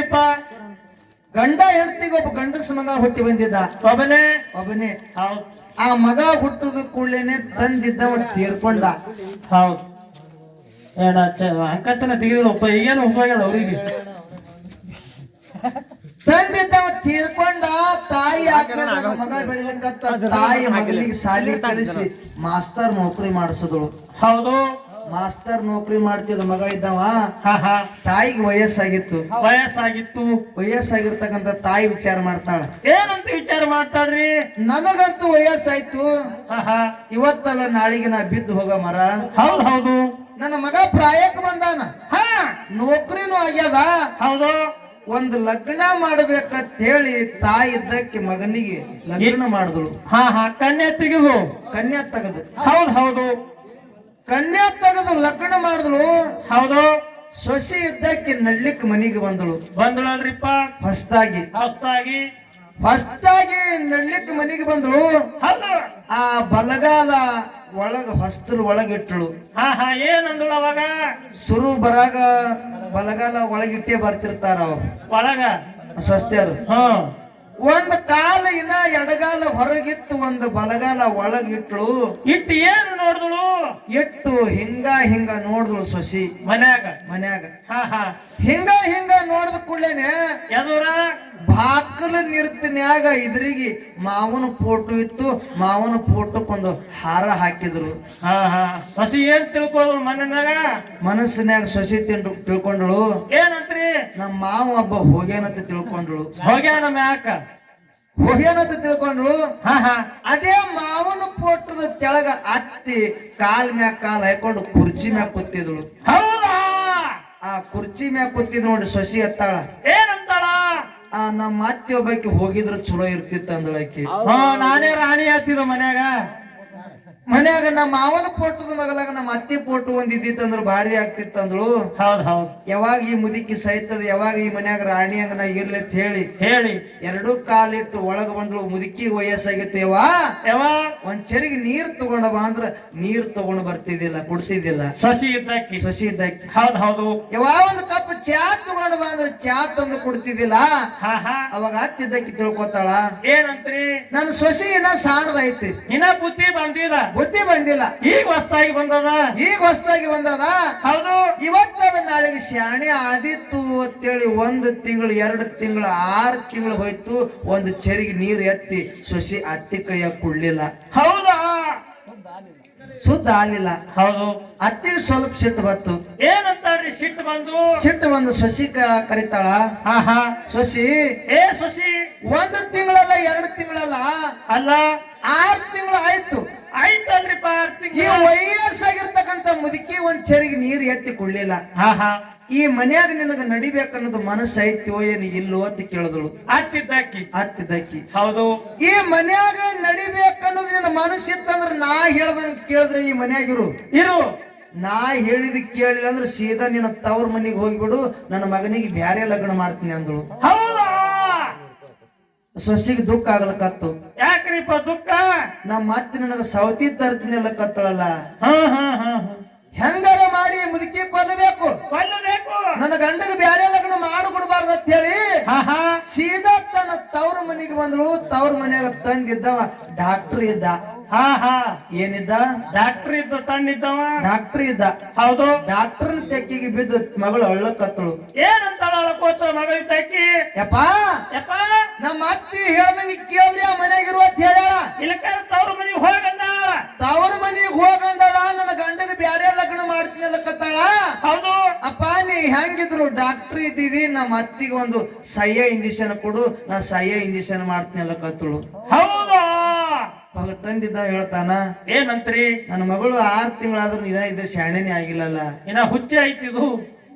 ಹೆಂಗ್ರಿಪ್ಪ ಗಂಡ ಹೆಂಡತಿಗೆ ಒಬ್ಬ ಗಂಡಸ ಮಗ ಹುಟ್ಟಿ ಬಂದಿದ್ದ. ಒಬ್ಬನೇ? ಒಬ್ಬನೇ. ಹೌದ್. ಆ ಮಗ ಹುಟ್ಟುದ ಕೂಡಲೇನೆ ತಂದಿದ್ದವ ತೀರ್ಕೊಂಡ ಹೌದು. ಏನ ಅಂಕತ್ತನ ತೆಗೆದಿಲ್ಲಪ್ಪ ಈಗೇನು ಉಪಯೋಗ ಅವರಿಗೆ? ತಂದಿದ್ದವ ತೀರ್ಕೊಂಡ ತಾಯಿ ಮಗ ಬೆಳಿಲಿಕ್ಕತ್ತ ತಾಯಿ ಮಗನಿಗೆ ಶಾಲಿ ಕಲಿಸಿ ಮಾಸ್ತರ್ ನೌಕರಿ ಮಾಡಿಸಿದಳು. ಹೌದು. ಮಾಸ್ತರ್ ನೌಕರಿ ಮಾಡ್ತಿದ್ದ ಮಗ ಇದ್ದವ. ತಾಯಿಗೆ ವಯಸ್ಸಾಗಿತ್ತು. ವಯಸ್ಸಾಗಿತ್ತು. ವಯಸ್ಸಾಗಿರ್ತಕ್ಕಂತ ತಾಯಿ ವಿಚಾರ ಮಾಡ್ತಾಳ. ಏನಂತ ವಿಚಾರ ಮಾಡ್ತಾಳ್ರಿ? ನನಗಂತೂ ವಯಸ್ಸಾಯ್ತು. ಇವತ್ತಲ್ಲ ನಾಳಿಗೆ ನಾ ಬಿದ್ದು ಹೋಗ ಮರ. ಹೌದು ಹೌದು. ನನ್ನ ಮಗ ಪ್ರಾಯಕ್ಕೆ ಬಂದಾನ. ಹಾ. ನೌಕರಿನೂ ಆಗ್ಯದ. ಹೌದು. ಒಂದು ಲಗ್ನ ಮಾಡ್ಬೇಕಂತ ಹೇಳಿ ತಾಯಿ ಇದ್ದಕ್ಕೆ ಮಗನಿಗೆ ಲಗ್ನ ಮಾಡಿದಳು. ಹಾ ಹಾ. ಕನ್ಯಾ ತೆಗೆದು ಕನ್ಯಾ ತೆಗೆದು. ಹೌದು ಹೌದು. ಕನ್ಯಾ ತಗದು ಲಗ್ನ ಮಾಡಿದ್ಲು. ಹೌದು. ಸೊಸಿ ಇದ್ದಕ್ಕೆ ನಳ್ಳಿಕ್ ಮನಿಗೆ ಬಂದಳು. ಬಂದಳಲ್ರಿಪ್ಪ. ಹಸ್ತಾಗಿ. ಹೊಸ್ತಾಗಿ. ಹೊಸ್ತಾಗಿ ನಳ್ಳಿಕ್ ಮನಿಗೆ ಬಂದಳು. ಆ ಬಲಗಾಲ ಒಳಗ ಹೊಸ್ತಲು ಒಳಗಿಟ್ಟಳು ಹಾ ಹಾ ಏನಂದಳು ಅವಾಗ? ಸುರು ಬರಾಗ ಬಲಗಾಲ ಒಳಗಿಟ್ಟೇ ಬರ್ತಿರ್ತಾರ ಅವ್ರು ಒಳಗ? ಸ್ವಸ್ತಿಯರು ಹ್ಮ್. ಒಂದ್ ಕಾಲ ಇನ್ನ ಎಡಗಾಲ ಹೊರಗಿತ್ತು ಒಂದು ಬಲಗಾಲ ಒಳಗಿಟ್ಲು ಇಟ್ಟು ಏನು ನೋಡಿದಳು? ಇಟ್ಟು ಹಿಂಗ ಹಿಂಗ ನೋಡಿದ್ಳು ಸೊಸಿ. ಮನ್ಯಾಗ. ಮನ್ಯಾಗ. ಹಾ ಹಾ. ಹಿಂಗ ಹಿಂಗ ನೋಡಿದ ಕೂಡಲೇನೆ ಎದುರ ಬಾಕಲ ನಿರ್ತನ್ಯಾಗ ಇದ್ರಿಗೆ ಮಾವನ ಫೋಟೋ ಇತ್ತು ಮಾವನ ಫೋಟೋಕ್ಕೊಂದು ಹಾರ ಹಾಕಿದ್ರು. ಹಾ ಹಾ. ಹಸಿ ಏನ್ ತಿಳ್ಕೊಳ್ಳು ಮನೆಯಾಗ ಮನಸ್ಸಿನ್ಯಾಗ ಸಸಿ ತಿಂಡು ತಿಳ್ಕೊಂಡಳು. ಏನಂತ್ರಿ? ನಮ್ಮ ಮಾವ ಒಬ್ಬ ಹೋಗ್ಯಾನಂತ ತಿಳ್ಕೊಂಡಳು. ಹೋಗ್ಯಾನ ಮ್ಯಾಕ? ಹೋಗ್ಯಾನಂತ ತಿಳ್ಕೊಂಡ್ಳು. ಹಾ ಹಾ. ಅದೇ ಮಾವನ ಫೋಟೋದ ತೆಳಗ ಅತ್ತಿ ಕಾಲ್ ಮ್ಯಾಗ ಕಾಲ್ ಹಾಕೊಂಡು ಕುರ್ಚಿ ಮ್ಯಾಗ ಕೂತಿದ್ಳು. ಹೌದಾ? ಆ ಕುರ್ಚಿ ಮ್ಯಾಗ ಕೂತಿದ್ ನೋಡಿ ಸಸಿ ಎತ್ತಾಳ. ಆ ನಮ್ಮ ಅತ್ತಿ ಒಬ್ಬಾಕಿ ಹೋಗಿದ್ರ ಚಲೋ ಇರ್ತಿತ್ತು ಅಂದಳಕಿ ನಾನೇ ರಾಣಿ ಆತಿದ ಮನ್ಯಾಗ. ಮನ್ಯಾಗ ನಮ್ಮ ಮಾವನ ಫೋಟೋದ ಮಗಲಾಗ ನಮ್ಮ ಅತ್ತಿ ಫೋಟೋ ಒಂದ್ ಇದ್ದಿತ್ತು ಅಂದ್ರ ಭಾರಿ ಆಗ್ತಿತ್ತು ಅಂದ್ಳು. ಹೌದ್ ಹೌದ್. ಯಾವಾಗ ಈ ಮುದುಕಿ ಸಹಿತದ ಯಾವಾಗ ಈ ಮನ್ಯಾಗ ರಾಣಿ ಅಂಗನ ಇರ್ಲಿ ಅಂತ ಹೇಳಿ. ಹೇಳಿ. ಎರಡು ಕಾಲಿಟ್ಟು ಒಳಗ ಬಂದ್ಳು ಮುದುಕಿ ವಯಸ್ಸಾಗಿತ್ತು ಯವಾ ಯಾವ ಒಂದ್ ಚರಿಗೆ ನೀರ್ ತಗೊಂಡ ಬಾ ಅಂದ್ರ ನೀರ್ ತಗೊಂಡ್ ಬರ್ತಿದ್ದಿಲ್ಲ ಕುಡ್ತಿದ್ದಿಲ್ಲ. ಸಸಿ ಇದ್ದಕ್ಕಿ ಸಸಿ ಇದ್ದಾಕಿ ಹೌದ್ ಹೌದು. ಯಾವ ಒಂದು ಕಪ್ ಚಾ ತಗೊಂಡ್ ಅಂದ್ರೆ ಅಂದ್ರ ಚಾ ತಂದು ಕೊಡ್ತಿದ್ದಿಲ್ಲ ಅವಾಗ ಅತ್ತಿದ್ದಕ್ಕೆ ತಿಳ್ಕೊತಾಳ ಏನಂತ್ರಿ? ನನ್ನ ಸೊಸಿ ಏನ ಸಾಣದೈತಿ. ಇನ್ನ ಬುದ್ಧಿ ಬಂದಿಲ್ಲ. ಬುದ್ಧಿ ಬಂದಿಲ್ಲ. ಈಗ ಹೊಸ್ತಾಗಿ ಬಂದದ? ಈಗ ಹೊಸ್ತಾಗಿ ಬಂದದ? ಹೌದು. ಇವತ್ತ ನಾಳೆಗೆ ಶಾಣೆ ಆದಿತ್ತು ಅಂತೇಳಿ ಒಂದು ತಿಂಗಳು ಎರಡು ತಿಂಗಳು ಆರು ತಿಂಗಳು ಹೋಯ್ತು. ಒಂದು ಚೆರಿಗೆ ನೀರು ಎತ್ತಿ ಸೊಸಿ ಅತ್ತಿ ಕೈಯ ಕುಡ್ಲಿಲ್ಲ. ಹೌದಾ? ಸುದ್ದ ಆಲಿಲ್ಲ ಹೌದು. ಅತಿ ಸ್ವಲ್ಪ ಸಿಟ್ಟು ಬಂತು. ಏನಂತಾರ್ರಿ ಸಿಟ್ಟು ಬಂದು? ಸಿಟ್ಟು ಬಂದು ಸೊಸಿ ಕ- ಕರಿತಾಳ. ಹಾ ಹಾ. ಸೊಸಿ? ಏ ಶಶಿ ಒಂದು ತಿಂಗಳಲ್ಲ ಎರಡು ತಿಂಗಳಲ್ಲ? ಅಲ್ಲ. ಆರು ತಿಂಗಳು ಆಯ್ತು. ಆಯ್ತಲ್ರಿಪ್ಪ ಈ ವಯಸ್ಸಾಗಿರ್ತಕ್ಕಂತ ಮುದುಕಿ ಒಂದ್ ಚರಿಗೆ ನೀರು ಎತ್ತಿ ಕುಡ್ಲಿಲ್ಲ. ಈ ಮನ್ಯಾಗ ನಿನಗ ನಡಿಬೇಕನ್ನೋದು ಮನಸ್ಸ ಐತಿಯೋ ಏನು ಇಲ್ಲೋ ಅಂತ ಕೇಳಿದಳು. ಹತ್ತಿದ್ದಕ್ಕಿ. ಅತ್ತಿದ್ದಕ್ಕಿ ಹೌದು. ಈ ಮನ್ಯಾಗ ನಡಿಬೇಕನ್ನೋದು ನಿನ್ನ ಮನಸ್ಸಿತ್ತಂದ್ರ ನಾ ಹೇಳ್ದಂಗ ಕೇಳಿದ್ರೆ ಈ ಮನ್ಯಾಗಿರು ಇರು. ನಾ ಹೇಳಿದ ಕೇಳಿಲ್ಲ ಅಂದ್ರೆ ಸೀದಾ ನಿನ್ನ ತವ್ರ ಮನೆಗೆ ಹೋಗ್ಬಿಡು ನನ್ನ ಮಗನಿಗೆ ಬ್ಯಾರೆ ಲಗ್ನ ಮಾಡ್ತೀನಿ ಅಂದಳು. ಹೌದಾ. ಸೊಸಿಗೆ ದುಃಖ ಆಗ್ಲಕತ್ತು ಯಾಕ್ರಿಪ್ಪ ದುಃಖ? ನಮ್ಮ ಮತ್ತೆ ನನಗ ಸೌತಿ ತರ್ತೀನಿ ಕತ್ತಳಲ್ಲ. ಹೆಂಗಾರ ಮಾಡಿ ಮುದುಕಿ ಕೊಲ್ಲಬೇಕು? ಕೊಲ್ಲಬೇಕು? ನನ್ನ ಗಂಡಗ ಬ್ಯಾರೆ ಲಗ್ನ ಮಾಡಿಕೊಡ್ಬಾರ್ದು ಅಂತ ಹೇಳಿ ಸೀದಾ ತನ್ನ ತವ್ರ ಮನೆಗೆ ಬಂದಳು. ತವ್ರ ಮನೆಯಾಗ ತಂದಿದ್ದವ ಡಾಕ್ಟರ್ ಇದ್ದ. ಹಾ ಹಾ. ಏನಿದ್ದ? ಡಾಕ್ಟರ್ ಇದ್ದು ತಣ್ಣಿದ್ದವ ಡಾಕ್ಟರ್ ಇದ್ದ. ಹೌದು. ಡಾಕ್ಟರ್ ತೆಕ್ಕಿಗೆ ಬಿದ್ದು ಮಗಳು ಅಳ್ಳಕತ್ತಳು ಏನಂತ ಅಳಕೋತ ಮಗಳಿಗೆ ತಕ್ಕಿ? ಯಪ್ಪ ಯಪ್ಪ. ನಮ್ಮ ಅತ್ತಿ ಹೇಳ್ದಂಗೆ ಕೇಳಿದ್ರಿ ಆ ಮನೆಗಿರುವ ಅಂತ ಹೇಳ್ಯಾಳ. ಇಲ್ಲಕ ತವ್ರ ಮನೆಗೆ ಹೋಗಂದ ತವ್ರ ಮನೆಗೆ ಹೋಗಂದಳ ನನ್ನ ಗಂಡಗೆ ಬ್ಯಾರೆ ಲಗ್ನ ಮಾಡ್ತೀನಿ ಅಲ್ಲಕತ್ತಾಳ ಹೌದು. ಅಪ್ಪ ನೀ ಹೆಂಗಿದ್ರು ಡಾಕ್ಟರ್ ಇದ್ದೀವಿ ನಮ್ಮ ಅತ್ತಿಗೆ ಒಂದು ಸಯ್ಯ ಇಂಜೆಕ್ಷನ್ ಕೊಡು ನಾ ಸಯ್ಯ ಇಂಜೆಕ್ಷನ್ ಮಾಡ್ತೀನಿ ಅಲ್ಲಕತ್ತಳು ಹೌದಾ. ಅವಾಗ ತಂದಿದ್ದ ಹೇಳ್ತಾನ ಏನಂತ್ರಿ? ನನ್ನ ಮಗಳು ಆರ್ ತಿಂಗಳಾದ್ರೂ ಇನ್ನ ಇದು ಶಾಣೆನೇ ಆಗಿಲ್ಲಲ್ಲ. ಇನ್ನ ಹುಚ್ಚೆ ಐತಿದು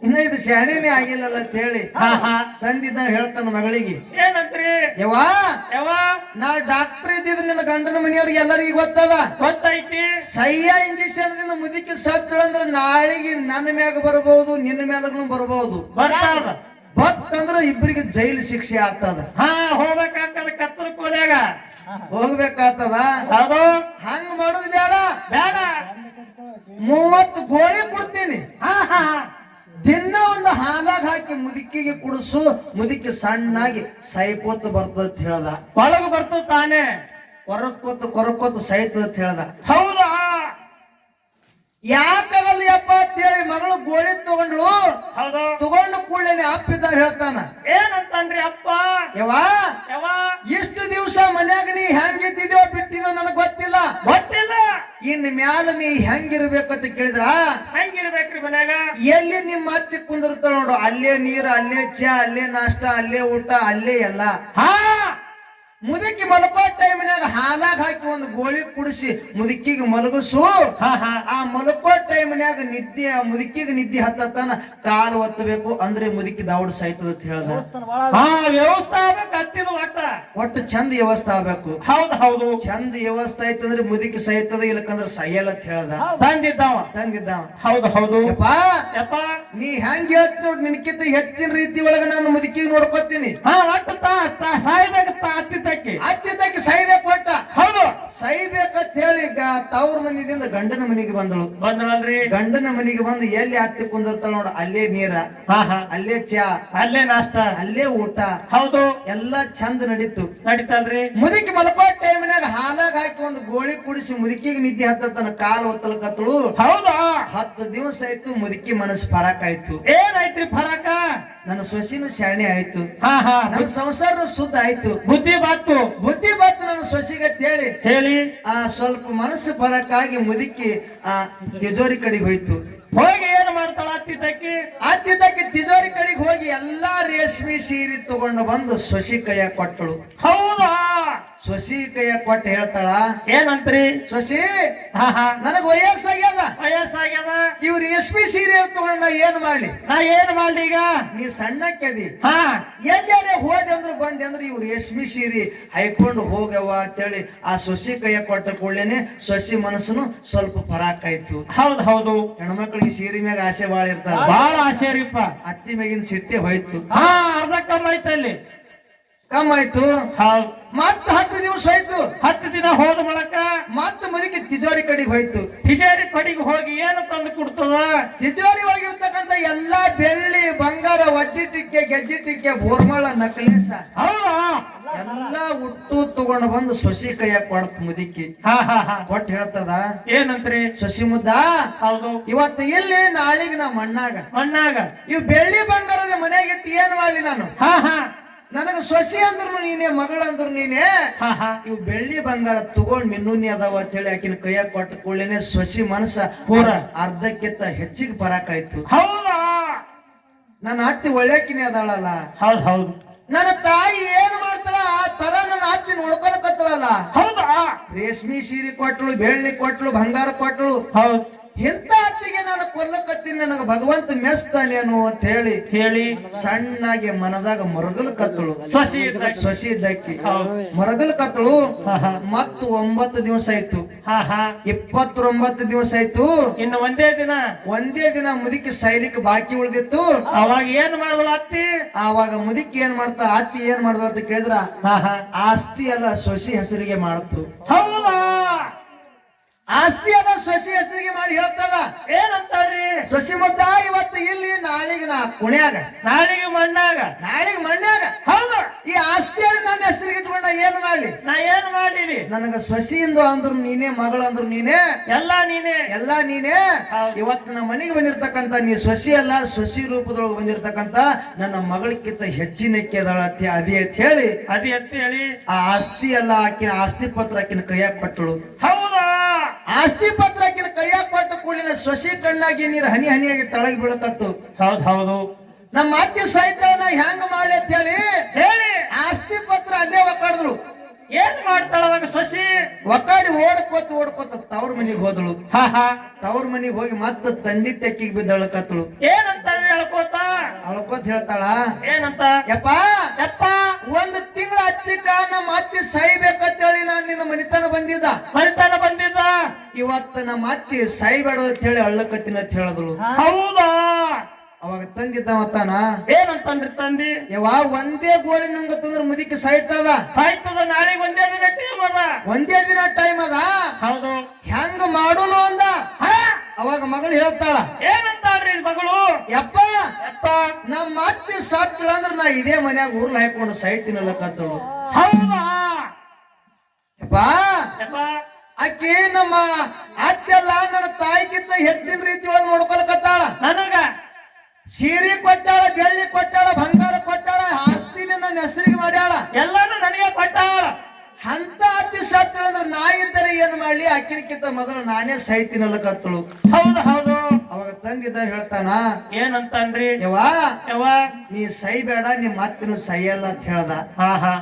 ಇನ್ನ ಇದು ಶಾಣೆನೇ ಆಗಿಲ್ಲಲ್ಲ ಅಂತ ಹೇಳಿ ಹಾ ಹಾ. ತಂದಿದ್ದ ಹೇಳ್ತಾನ ಮಗಳಿಗೆ. ಏನಂತ್ರಿ? ಯವಾ ಯವಾ ನಾ ಡಾಕ್ಟರ್ ಇದ್ದಿದ್ದು ನಿನ್ನ ಗಂಡನ ಮನೆಯವ್ರಿಗೆ ಎಲ್ಲರಿಗೂ ಗೊತ್ತದ? ಗೊತ್ತೈತಿ. ಸಯ್ಯ ಇಂಜೆಕ್ಷನ್ ದಿಂದ ಮುದುಕಿ ಸತ್ತಳಂದ್ರ ನಾಳಿಗೆ ನನ್ನ ಮ್ಯಾಗ ಬರಬಹುದು ನಿನ್ನ ಮ್ಯಾಲಗೂ ಬರಬಹುದು ಬತ್ತಂದ್ರ ಇಬ್ಬರಿಗೆ ಜೈಲು ಶಿಕ್ಷೆ ಆಗ್ತದ. ಹಾ ಹೋಗ್ಬೇಕಾಗ್ತದ ಕತ್ತಲ ಕೋಲ್ಯಾಗ ಹೋಗ್ಬೇಕಾಗ್ತದ? ಹಂಗ ಮಾಡೋದು ಬೇಡ. ಬೇಡ. ಮೂವತ್ತು ಗೋಳಿ ಕೊಡ್ತೀನಿ. ದಿನ ಒಂದು ಹಾಲಾಗ ಹಾಕಿ ಮುದುಕಿಗೆ ಕುಡಿಸು ಮುದುಕಿ ಸಣ್ಣಾಗಿ ಸೈಪೋತ್ ಬರ್ತದ ಅಂತ ಹೇಳ್ದ. ಕೊಳಗ ಬರ್ತದ ತಾನೇ. ಕೊರಕೋತ ಕೊರಕೋತ ಸೈತದ ಅಂತ ಹೇಳ್ದ. ಹೌದಾ ಯಾಕಾಗಲ್ಲ ಅಂತ ಹೇಳಿ ಮಗಳು ಗೋಳಿ ತಗೊಂಡ್ಳು? ಹೌದು. ತಗೊಂಡು ಕೂಡಲೇ ಅಪ್ಪಿದ್ದ ಹೇಳ್ತಾನ. ಏನಂತಂದ್ರಿ ಅಪ್ಪ? ಯವಾ ಯವಾ ಇಷ್ಟು ದಿವಸ ಮನ್ಯಾಗ ನೀ ಹೆಂಗಿದ್ದಿದ್ಯೋ ಬಿಟ್ಟಿದ್ಯೋ ನನಗ್ ಗೊತ್ತಿಲ್ಲ. ಗೊತ್ತಿಲ್ಲ. ಇನ್ ಮ್ಯಾಲ ನೀ ಹೆಂಗಿರ್ಬೇಕಂತ ಕೇಳಿದ್ರ? ಹೆಂಗಿರ್ಬೇಕ್ರಿ ಮನ್ಯಾಗ? ಎಲ್ಲಿ ನಿಮ್ಮ ಅತ್ತಿ ಕುಂದಿರ್ತಾರ ನೋಡು. ಅಲ್ಲೇ ನೀರು ಅಲ್ಲೇ ಚಾ ಅಲ್ಲೇ ನಾಷ್ಟ ಅಲ್ಲೇ ಊಟ ಅಲ್ಲೇ ಎಲ್ಲ. ಹಾ. ಮುದುಕಿ ಮಲಗೋ ಟೈಮ್ನಾಗ ಹಾಲಾಗ ಹಾಕಿ ಒಂದು ಗೋಳಿ ಕುಡಿಸಿ ಮುದುಕಿಗೆ ಮಲಗಿಸು. ಹಾ ಹಾ. ಆ ಮಲಗೋ ಟೈಮ್ನ್ಯಾಗ ನಿದ್ದೆ ಆ ಮುದುಕಿಗೆ ನಿದ್ದೆ ಹತ್ತತನ ಕಾಲು ಒತ್ತಬೇಕು ಅಂದ್ರೆ ಮುದುಕಿ ದಾವಡ್ ಸಾಯ್ತದ ಅಂತ ಹೇಳ್ದ. ಒಟ್ಟ. ಒಟ್ಟು ಚಂದ ವ್ಯವಸ್ಥೆ ಆಗ್ಬೇಕು. ಹೌದು ಹೌದು. ಚಂದ ವ್ಯವಸ್ಥೆ ಆಯ್ತಂದ್ರೆ ಮುದುಕಿ ಸಾಯ್ತದ ಇಲ್ಲಕಂದ್ರೆ ಸಾಯಲ್ಲ ಅಂತ ಹೇಳ್ದ. ತಂದಿದ್ದಾವ. ತಂದಿದ್ದಾವ. ಹೌದು ಹೌದು. ಯಪ್ಪ. ಯಪ್ಪ. ನೀ ಹೆಂಗ್ ಹೇಳ್ತ ನಿನ್ಕಿಂತ ಹೆಚ್ಚಿನ ರೀತಿ ಒಳಗ ನಾನು ಮುದುಕಿ ನೋಡ್ಕೋತೀನಿ. ಹಾ ಒಟ್ಟು ಸಾಯ್ಬೇಕು ತಾ ಹತ್ತಿದ್ದಕ್ಕೆ ಅತ್ಯತಕ್ಕೆ ಸೈಬೇಕು ಒಟ್ಟ. ಹೌದು. ಸೈಬೇಕಂತ ಹೇಳಿ ತವ್ರ ಮನೆಯಿಂದ ಗಂಡನ ಮನೆಗೆ ಬಂದಳು. ಬಂದ್ರಿ ಗಂಡನ ಮನೆಗೆ ಬಂದು ಎಲ್ಲಿ ಹತ್ತಿ ಕುಂದಿರ್ತಾಳ ನೋಡ ಅಲ್ಲೇ ನೀರ ಹಾ ಹಾ. ಅಲ್ಲೇ ಚಾ ಅಲ್ಲೇ ನಾಷ್ಟ. ಅಲ್ಲೇ ಊಟ. ಹೌದು. ಎಲ್ಲಾ ಚಂದ ನಡೀತು. ನಡೀತಲ್ರಿ? ಮುದುಕಿ ಮಲ್ಕೋ ಟೈಮ್ನಾಗ ಹಾಲಾಗ ಹಾಕಿ ಒಂದು ಗೋಳಿ ಕುಡಿಸಿ ಮುದುಕಿಗೆ ನಿದ್ದೆ ಹತ್ತತನ ಕಾಲು ಒತ್ತಲಕತ್ತಳು ಹೌದಾ? ಹತ್ತು ದಿವಸ ಆಯ್ತು ಮುದುಕಿ ಮನಸ್ಸು ಫರಾಕ್ ಆಯ್ತು ಏನಾಯ್ತ್ರಿ ಫರಕ? ನನ್ನ ಸೊಸಿನೂ ಶಾಣೆ ಆಯ್ತು. ಹಾ ಹಾ. ನನ್ನ ಸಂಸಾರ ಶುದ್ಧ ಆಯ್ತು. ಬುದ್ಧಿ ಬಾತು. ಬುದ್ಧಿ ಬಂತು ನನ್ನ ಸೊಸಿಗೆ ಹೇಳಿ. ಹೇಳಿ. ಆ ಸ್ವಲ್ಪ ಮನಸ್ಸು ಫರಕ್ಕಾಗಿ ಮುದುಕಿ ಆ ತಿಜೋರಿ ಕಡೆಗೆ ಹೋಯ್ತು. ಹೋಗಿ ಏನ್ ಮಾಡ್ತಾಳ ಅತ್ತಿದ್ದಕ್ಕೆ? ತಿಜೋರಿ ಕಡೆಗೆ ಹೋಗಿ ಎಲ್ಲಾ ರೇಷ್ಮೆ ಸೀರೆ ತಗೊಂಡು ಬಂದು ಸೊಸಿ ಕೈಯ ಕೊಟ್ಟಳು. ಹೌದಾ? ಸೊಸಿ ಕೈಯ ಕೊಟ್ಟು ಹೇಳ್ತಾಳ ಏನಂತ್ರಿ? ಸೊಸಿ ಹಾ ಹಾ. ನನಗ್ ವಯಸ್ಸಾಗ್ಯದ. ವಯಸ್ಸಾಗ್ಯದ? ಎಸ್ ಪಿ ಸೀರೆ ತಗೊಂಡ್ ನಾ ಏನ್ ಮಾಡ್ಲಿ? ನಾ ಏನ್ ಮಾಡ್ಲಿ ಈಗ? ನೀ ಸಣ್ಣಕ್ಕೆದಿ ಹಾ. ಎಲ್ಲೇ ಹೋದೆ ಅಂದ್ರೆ ಬಂದೆ ಅಂದ್ರೆ ಇವ್ ರೇಷ್ಮೆ ಸೀರೆ ಹೈಕೊಂಡು ಹೋಗವ ಅಂತೇಳಿ ಆ ಸೊಸಿ ಕೈಯ ಕೊಟ್ಟ ಕೂಡಲೇನೆ ಸೊಸಿ ಮನಸ್ಸನು ಸ್ವಲ್ಪ ಫರಾಕ್ ಆಯ್ತು ಹೌದ್. ಹೌದು ಹೆಣ್ಮಕ್ಳಿಗೆ ಸೀರೆ ಮ್ಯಾಗ ಆಸೆ ಬಾಳ ಇರ್ತಾರ ಬಾಳ ಆಸೆ ರೀಪ್ಪ. ಅತ್ತಿ ಮ್ಯಾಗಿನ ಸಿಟ್ಟಿ ಹೋಯ್ತು. ಹಾ ಅರ್ಧ ಕಮ್ಮಿ ಐತಲ್ಲಿ ಕಮ್ಮ ಆಯ್ತು ಮತ್ತೆ ಹತ್ತು ದಿವಸ ಆಯ್ತು ಹತ್ತು ದಿನ ಹೋದ ಬಳಕ ಮತ್ತ ಮುದುಕಿ ತಿಜೋರಿ ಕಡೆಗೆ ಹೋಯ್ತು. ತಿಜೋರಿ ಕಡೆಗೆ ಹೋಗಿ ಏನು ತಂದು ಕೊಡ್ತದ? ತಿಜೋರಿ ಒಳಗಿರ್ತಕ್ಕಂತ ಎಲ್ಲಾ ಬೆಳ್ಳಿ ಬಂಗಾರ ವಜ್ಜಿಟಿಕ್ಕೆ ಗೆಜ್ಜಿಟಿಕ್ಕೆ ಬೋರ್ಮಳ ನಕಲೇಶ ಹೌದಾ? ಎಲ್ಲಾ ಹುಟ್ಟು ತಗೊಂಡು ಬಂದು ಸೊಸಿ ಕೈಯ ಕೊಡ್ತ ಮುದುಕಿ. ಹಾ ಹಾ ಹಾ. ಕೊಟ್ಟು ಹೇಳ್ತದ? ಏನಂತ್ರಿ? ಸೊಸಿ ಮುದ್ದ? ಹೌದು. ಇವತ್ತು ಇಲ್ಲಿ ನಾಳಿಗೆ ನಾ ಮಣ್ಣಾಗ. ಮಣ್ಣಾಗ. ಇವ್ ಬೆಳ್ಳಿ ಬಂಗಾರದ ಮನೆಗೆ ಇಟ್ಟು ಏನ್ ಮಾಡ್ಲಿ ನಾನು? ಹಾ ಹಾ. ನನಗ ಸೊಸಿ ಅಂದ್ರು ನೀನೇ. ಮಗಳಂದ್ರು ನೀನೇ ಇವು ಬೆಳ್ಳಿ ಬಂಗಾರ ತಗೊಂಡ್ ಮಿನ್ನೂನಿ ಅದಾವ ಅಂತ ಹೇಳಿ ಆಕಿನ ಕೈಯಾಗ ಕೊಟ್ಟ ಕೂಡಲೇನೆ ಸೊಸಿ ಮನಸ್ಸ. ಅರ್ಧಕ್ಕಿಂತ ಹೆಚ್ಚಿಗೆ ಬರಾಕಾಯ್ತು ನನ್ನ ಅತ್ತಿ ಒಳ್ಳೆಕಿನೇ ಅದಾಳಲ್ಲ. ಹೌದ್ ಹೌದು. ನನ್ನ ತಾಯಿ ಏನ್ ಮಾಡ್ತಾಳ? ಆ ತರ ನನ್ನ ಅತ್ತಿ ನೋಡ್ಕೊಳಕತ್ತಳಲ್ಲ ಹೌದಾ? ರೇಷ್ಮಿ ಸೀರೆ ಕೊಟ್ಟಳು ಬೆಳ್ಳಿ ಕೊಟ್ಟಳು ಬಂಗಾರ ಕೊಟ್ಟಳು ಹೌದ್. ಇಂಥ ಅತ್ತಿಗೆ ನಾನು ಕೊಲ್ಲಕತ್ತೀನಿ ನನಗ ಭಗವಂತ ಮೆಸ್ತಾನೇನು ಅಂತ ಹೇಳಿ ಹೇಳಿ. ಸಣ್ಣಾಗಿ ಮನದಾಗ ಮರಗಲ್ ಕತ್ತಳು. ಸೊಸಿ ದಕ್ಕಿ ಮರಗಲ್ ಕತ್ತಳು. ಮತ್ತ ಒಂಬತ್ತು ದಿವಸ ಆಯ್ತು. ಇಪ್ಪತ್ತೊಂಬತ್ತು ದಿವಸ ಆಯ್ತು. ಇನ್ನು ಒಂದೇ ದಿನ. ಒಂದೇ ದಿನ ಮುದುಕಿ ಸೈಲಿಕ್ ಬಾಕಿ ಉಳಿದಿತ್ತು. ಅವಾಗ ಏನ್ ಮಾಡಿದ್ಳು ಅತ್ತಿ? ಅವಾಗ ಮುದುಕಿ ಏನ್ ಮಾಡ್ತಾ ಅತ್ತಿ ಏನ್ ಮಾಡಿದ್ರು ಅಂತ ಕೇಳಿದ್ರ ಆಸ್ತಿ ಎಲ್ಲ ಸೊಸಿ ಹೆಸರಿಗೆ ಮಾಡ್ತು. ಹೌದಾ? ಆಸ್ತಿ ಅದ ಸೊಸಿ ಹೆಸರಿಗೆ ಮಾಡಿ ಹೇಳ್ತದ? ಏನಂತಾರ್ರಿ ಸೊಸಿ ಮುದ್ದ ಇವತ್ತು ಇಲ್ಲಿ ನಾಳಿಗೆ ನಾ ಪುಣ್ಯಾಗ. ನಾಳಿಗೆ ಮಣ್ಣಾಗ. ನಾಳಿಗೆ ಮಣ್ಣಾಗ? ಹೌದು. ಈ ಆಸ್ತಿಯನ್ನು ನನ್ನ ಹೆಸರಿಗೆ ಇಟ್ಕೊಂಡ ಏನ್ ಮಾಡ್ಲಿ? ನಾ ಏನ್ ಮಾಡಿರಿ ನನಗ ಸೊಸಿಯಿಂದ ಅಂದ್ರು ನೀನೇ ಮಗಳಂದ್ರು ನೀನೇ. ಎಲ್ಲಾ ನೀನೇ. ಎಲ್ಲಾ ನೀನೇ. ಇವತ್ತು ನಮ್ಮ ಮನೆಗೆ ಬಂದಿರ್ತಕ್ಕಂತ ನೀ ಸೊಸಿ ಅಲ್ಲ ಸೊಸಿ ರೂಪದೊಳಗೆ ಬಂದಿರ್ತಕ್ಕಂತ ನನ್ನ ಮಗಳಿಗಿಂತ ಹೆಚ್ಚಿನ ಕೇದಳ ಅತಿ ಅದಿ ಅಂತ ಹೇಳಿ ಅದಿ ಅಂತ ಹೇಳಿ. ಆ ಆಸ್ತಿ ಎಲ್ಲ ಆಕಿನ ಆಸ್ತಿ ಪತ್ರ ಆಕಿನ ಕೈಯಾಗ ಕೊಟ್ಟಳು ಹೌದಾ. ಆಸ್ತಿ ಪತ್ರ ಆಕಿನ ಕೈಯಾಗ ಕೊಟ್ಟ ಕೂಡಲಿನ ಸೊಸಿ ಕಣ್ಣಾಗಿ ನೀರು ಹನಿ ಹನಿಯಾಗಿ ತಳಗಿ ಬೀಳಕತ್ತು ಹೌದ್ ಹೌದು. ನಮ್ಮ ಅತ್ತಿ ಸಹಿತ ಹೆಂಗ ಮಾಡ್ಲಿ ಅಂತ ಹೇಳಿ ಹೇಳಿ. ಆಸ್ತಿ ಪತ್ರ ಅಲ್ಲೇ ಒಕ್ಕಾಡಿದ್ರು. ಏನ್ ಮಾಡ್ತಾಳ ಸೊಸಿ? ಒಕ್ಕಾಡಿ ಓಡ್ಕೋತ ಓಡ್ಕೋತ ತವ್ರ ಮನೆಗೆ ಹೋದಳು. ಹಾ ಹಾ. ತವ್ರ ಮನೆಗೆ ಹೋಗಿ ಮತ್ತೆ ತಂದಿ ತೆಕ್ಕಿಗೆ ಬಿದ್ದಳಕತ್ತಳು ಏನಂತ ಹೇಳ್ಕೋತ ಅಳ್ಕೋತ? ಹೇಳ್ತಾಳ ಏನಂತ? ಯಪ್ಪ ಯಪ್ಪ. ಒಂದು ತಿಂಗಳ ಹಚ್ಚಿಕ ನಮ್ಮ ಅತ್ತಿ ನಾನ್ ನಿನ್ನ ಮನಿತನ ಬಂದಿದ್ದ? ಮನಿತನ ಬಂದಿದ್ದ? ಇವತ್ತ ನಮ್ಮ ಅತ್ತಿ ಸಾಯ್ಬೇಡ ಅಂತ ಹೇಳಿ ಅಳ್ಳಕತ್ತಿನ ಅಂತ ಹೇಳಿದಳು. ಹೌದಾ? ಅವಾಗ ತಂದಿದ್ದ ಮತ್ತಾನ ಏನಂತಂದ್ರಿ ತಂದಿ? ಯಾವ ಒಂದೇ ಗೋಳಿ ತಂದ್ರ ಮುದಿಕ್ಕೆ ಸಾಯ್ತದ? ಸಾಯ್ತದ ನಾಳೆ ಒಂದೇ ದಿನ ಟೈಮ್ ಅದ. ಒಂದೇ ದಿನ ಟೈಮ್ ಅದ? ಹೌದು. ಹೆಂಗ ಮಾಡೋನು ಅಂದ? ಹಾ? ಅವಾಗ ಮಗಳು ಹೇಳ್ತಾಳ ಏನಂತಾಳ್ರಿ ಮಗಳು? ಯಪ್ಪ ಯಪ್ಪ. ನಮ್ಮ ಅತ್ತಿ ಸತ್ತಳ ಅಂದ್ರ ನಾ ಇದೇ ಮನ್ಯಾಗ ಊರ್ಲ ಹಾಕೊಂಡು ಸಾಯ್ತೀನಲ್ಲ ಕತ್ತಳು ಹೌದಾ? ಯಪ್ಪ. ಆಕಿ ನಮ್ಮ ಅತ್ತೆಲ್ಲ ನನ್ನ ತಾಯಿಗಿಂತ ಹೆಚ್ಚಿನ ರೀತಿ ಒಳಗೆ ನೋಡ್ಕೊಳಕತ್ತಾಳ. ನನಗ. ಸೀರೆ ಕೊಟ್ಟಾಳ ಬೆಳ್ಳಿ ಕೊಟ್ಟಾಳ ಬಂಗಾರ ಕೊಟ್ಟಾಳ ಆಸ್ತಿನ ನನ್ನ ಹೆಸರಿಗೆ ಮಾಡ್ಯಾಳ. ಎಲ್ಲಾನು ನನಗೆ ಕೊಟ್ಟಾಳ. ಅಂತ ಅತಿ ಸತ್ತಳ ಅಂದ್ರ ನಾ ಇದ್ದರೆ ಏನ್ ಮಾಡ್ಲಿ? ಅಕ್ಕಿನಕ್ಕಿಂತ ಮೊದಲು ನಾನೇ ಸಾಯ್ತೀನಲ್ಲ ಕತ್ತಳು. ಹೌದು ಹೌದು. ಅವಾಗ ತಂದಿದ್ದ ಹೇಳ್ತಾನ ಏನಂತಾನ್ರಿ ಯವ್ವಾ ಯವಾ ನೀ ಸೈಬೇಡ ನಿಮ್ಮ ಸೈ ಸೈಯಲ್ಲ ಅಂತ ಹೇಳ್ದ. ಹಾ ಹಾ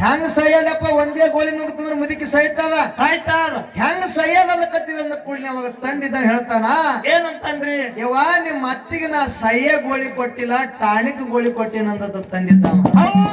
ಹೆಂಗ್ ಸೈಯಲ್ಲಪ್ಪ ಒಂದೇ ಗೋಳಿ ನುಗ್ತಂದ್ರ ಮುದುಕಿ ಸೈತದ ಆಯ್ತಾಳ ಹೆಂಗ್ ಸೈಯಲ್ಲ ಕತ್ತಿದ ಅಂದ ಕೂಡಲೇ ಅವಾಗ ತಂದಿದ್ದ ಹೇಳ್ತಾನ? ಏನಂತಂದ್ರಿ ಯವ್ವ ನಿಮ್ಮ ಅತ್ತಿಗೆ ನಾ ಸಯ್ಯ ಗೋಳಿ ಕೊಟ್ಟಿಲ್ಲ ಟಾಣಿಕ್ ಗೋಳಿ ಕೊಟ್ಟಿನಂತ ತಂದಿದ್ದ ಅವ. ಹೌದಾ.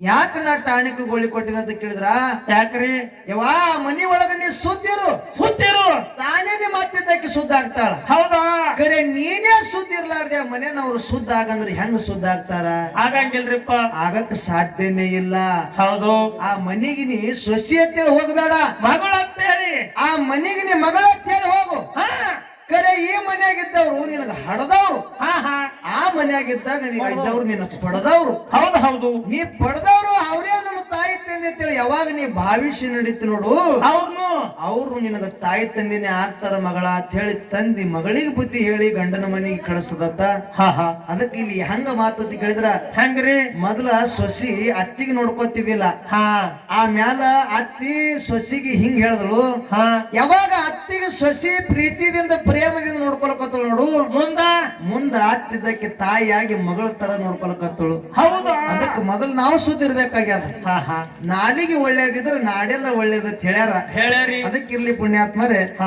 ಯಾಕ ನಾ ಟಾಣಿಕ್ ಗೋಳಿ ಕೊಟ್ಟಿನ ಅಂತ ಕೇಳಿದ್ರ? ಯಾಕ್ರಿ? ಯವಾ ಮನಿ ಒಳಗ ನೀ ಸುದ್ದಿರು. ಸುದ್ದಿರು? ತಾನೇ ಮತ್ತೆ ತಾಕಿ ಸುದ್ದ ಆಗ್ತಾಳ. ಹೌದಾ? ಕರೆ ನೀನೇ ಸುದ್ದಿ ಇರ್ಲಾರ್ದೆ ಮನೆಯವ್ರು ಸುದ್ದ ಆಗಂದ್ರೆ ಹೆಂಗ್ ಸುದ್ದ ಆಗ್ತಾರ? ಆಗಂಗಿಲ್ರಿಪ್ಪ. ಆಗಕ್ ಸಾಧ್ಯನೇ ಇಲ್ಲ. ಹೌದು. ಆ ಮನಿಗೆ ನೀ ಸೊಸಿ ಅಂತೇಳಿ ಹೋಗಬೇಡ. ಮಗಳ ಅಂತೇಳಿ. ಆ ಮನಿಗೆ ನೀ ಮಗಳ ಅಂತೇಳಿ ಹೋಗು. ಹಾ. ಕರೆ ಈ ಮನೆಯಾಗಿದ್ದವ್ರು ನಿನಗ ಹಡದವ್ರು. ಹಾ ಹಾ. ಆ ಮನ್ಯಾಗಿದ್ದಾಗ ನೀ ಇದ್ದವ್ರು ನಿನ್ನ ಪಡೆದವ್ರು. ಹೌದು ಹೌದು. ನೀ ಪಡೆದವ್ರು ಅವರೇ ನನ್ನ ತಾಯಿ ತಂದೆ ಅಂತೇಳಿ ಯಾವಾಗ ನೀ ಭಾವಿಷ್ಯ ನಡೀತಿ ನೋಡು. ಅವ್ನು ಅವ್ರು ನಿನಗ ತಾಯಿ ತಂದಿನೇ ಆಗ್ತಾರ ಮಗಳ ಅಂತ ಹೇಳಿ ತಂದಿ ಮಗಳಿಗೆ ಬುದ್ಧಿ ಹೇಳಿ ಗಂಡನ ಮನೆಗೆ ಕಳಿಸದತ್ತ. ಅದಕ್ಕೆ ಇಲ್ಲಿ ಹಂಗ ಮಾತತಿ ಕೇಳಿದ್ರ? ಹೆಂಗ್ರಿ? ಮೊದಲ ಸೊಸಿ ಅತ್ತಿಗೆ ನೋಡ್ಕೊತಿದ್ದಿಲ್ಲ. ಆ ಮ್ಯಾಲ ಅತ್ತಿ ಸೊಸಿಗೆ ಹಿಂಗ್ ಹೇಳಿದಳು ಯಾವಾಗ ಅತ್ತಿಗೆ ಸೊಸಿ ಪ್ರೀತಿದಿಂದ ಪ್ರೇಮದಿಂದ ನೋಡ್ಕೊಳಕತ್ತಳು ನೋಡು. ಮುಂದ? ಮುಂದ ಅತ್ತಿದ್ದಕ್ಕೆ ತಾಯಿಯಾಗಿ ಮಗಳ ತರ ನೋಡ್ಕೊಳಕತ್ತಳು. ಅದಕ್ಕೆ ಮೊದಲು ನಾವು ಸುದ್ದಿರ್ಬೇಕಾಗ್ಯದ ಹಾ ಹಾ. ನಾಲಿಗೆ ಒಳ್ಳೇದಿದ್ರೆ ನಾಡೆಲ್ಲ ಒಳ್ಳೇದ ಹೇಳ್ಯಾರ. ಹೇಳ್ಯಾರಿ. ಅದಕ್ಕಿರ್ಲಿ ಪುಣ್ಯಾತ್ಮರೇ.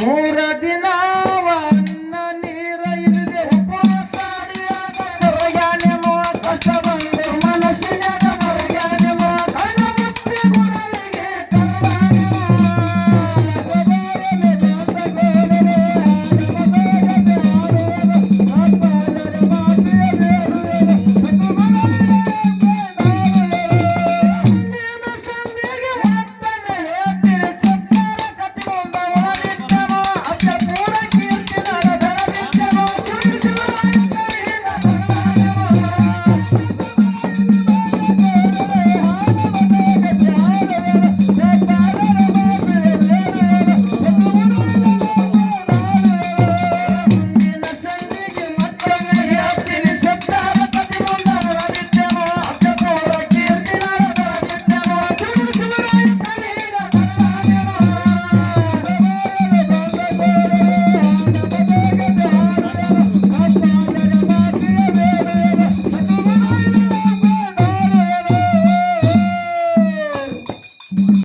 ಮೂರ ದಿನ